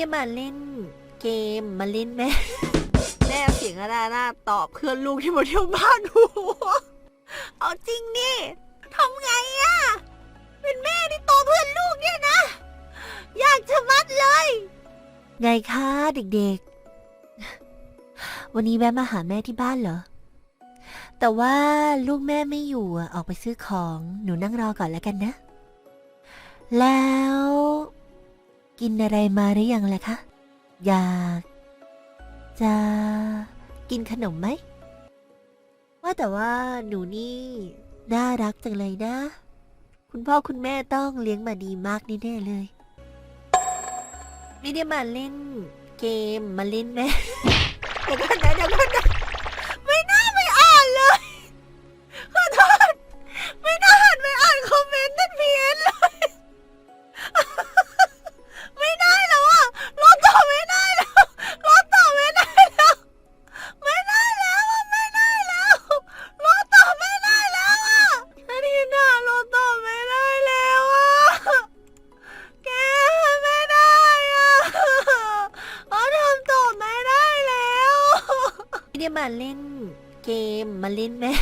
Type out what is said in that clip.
ได้มาเล่นเกมมาเล่นแม่ แม่เสียงอะไรนะตอบเพื่อนลูกที่มาเที่ยวบ้านหัวเอาจริงดิทำไงอะเป็นแม่ที่โตเพื่อนลูกเนี่ยนะ อยากจะมัดเลย ไงคะเด็กๆ วันนี้แวะมาหาแม่ที่บ้านเหรอ แต่ว่าลูกแม่ไม่อยู่อะออกไปซื้อของหนูนั่งรอก่อนแล้วกันนะ แล้ว กินอะไรมาหรือยังล่ะคะ อยาก จะกินขนมไหม ว่าแต่ว่าหนูนี่ น่ารักจังเลยนะ คุณพ่อคุณแม่ต้องเลี้ยงมาดีมากแน่ๆเลย ไม่ได้มาเล่นเกมมาเล่นแม่เดี๋ยวก่อนนะเดี๋ยวก่อนนะ ไม่ได้แล้วม่ได้มาเล่นเกมมาเล่นแม่